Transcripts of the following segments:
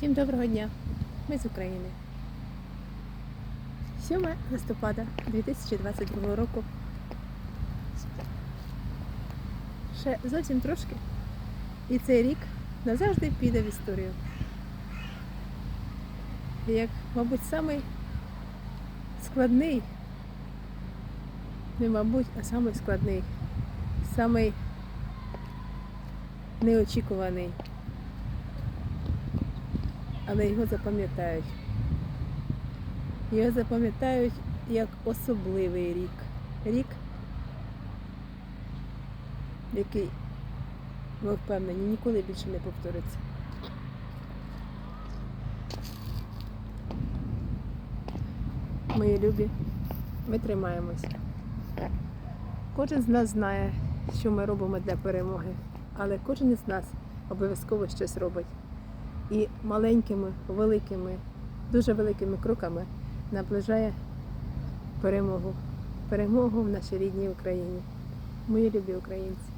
Всім доброго дня! Ми з України. 7 листопада 2022 року. Ще зовсім трошки. І цей рік назавжди піде в історію. Як, мабуть, самий складний, не мабуть, а самий складний, самий неочікуваний але його запам'ятають. Його запам'ятають як особливий рік. Рік, який, ми впевнені, ніколи більше не повториться. Мої любі, ми тримаємось. Кожен з нас знає, що ми робимо для перемоги, але кожен із нас обов'язково щось робить і маленькими, великими, дуже великими кроками наближає перемогу. Перемогу в нашій рідній Україні. Мої любі українці.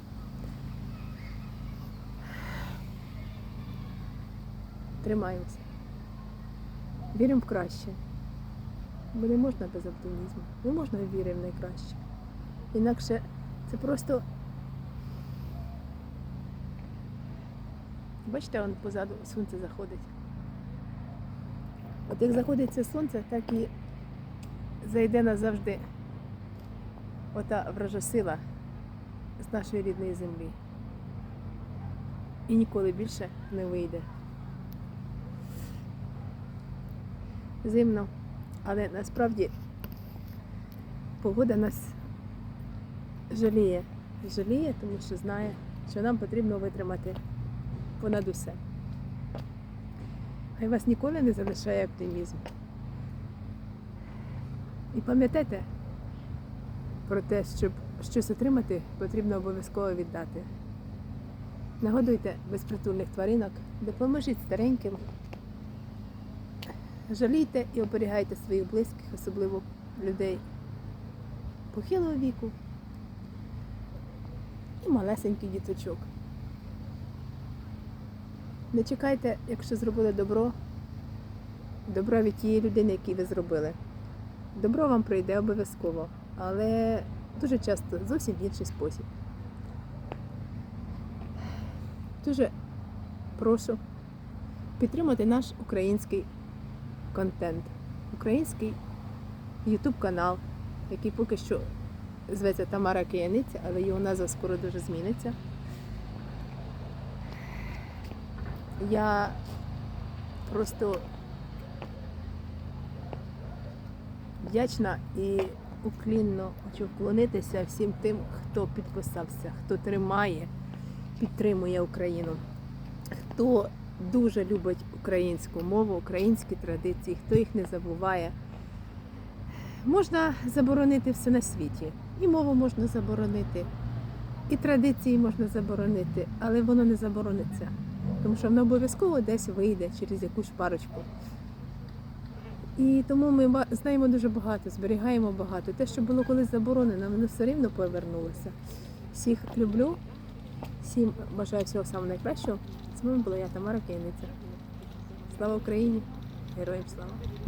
Тримаємося. Віримо в краще. Бо не можна без оптимізму. Не можна вірити в найкраще. Інакше це просто Бачите, он позаду сонце заходить. От як заходить це сонце, так і зайде назавжди ота вража сила з нашої рідної землі. І ніколи більше не вийде. Зимно, але насправді погода нас жаліє. Жаліє, тому що знає, що нам потрібно витримати понад усе. Хай вас ніколи не залишає оптимізм. І пам'ятайте про те, щоб щось отримати, потрібно обов'язково віддати. Нагодуйте безпритульних тваринок, допоможіть стареньким, жалійте і оберігайте своїх близьких, особливо людей похилого віку і малесеньких діточок. Не чекайте, якщо зробили добро, добро від тієї людини, яку ви зробили. Добро вам прийде обов'язково, але дуже часто зовсім в інший спосіб. Дуже прошу підтримати наш український контент, український YouTube канал, який поки що зветься Тамара Кияниця, але його назва скоро дуже зміниться. Я просто вдячна і уклінно хочу вклонитися всім тим, хто підписався, хто тримає, підтримує Україну, хто дуже любить українську мову, українські традиції, хто їх не забуває. Можна заборонити все на світі. І мову можна заборонити, і традиції можна заборонити, але воно не заборониться тому що воно обов'язково десь вийде через якусь парочку. І тому ми знаємо дуже багато, зберігаємо багато. Те, що було колись заборонено, воно все рівно повернулося. Всіх люблю, всім бажаю всього самого найкращого. З вами була я, Тамара Кейниця. Слава Україні! Героям слава!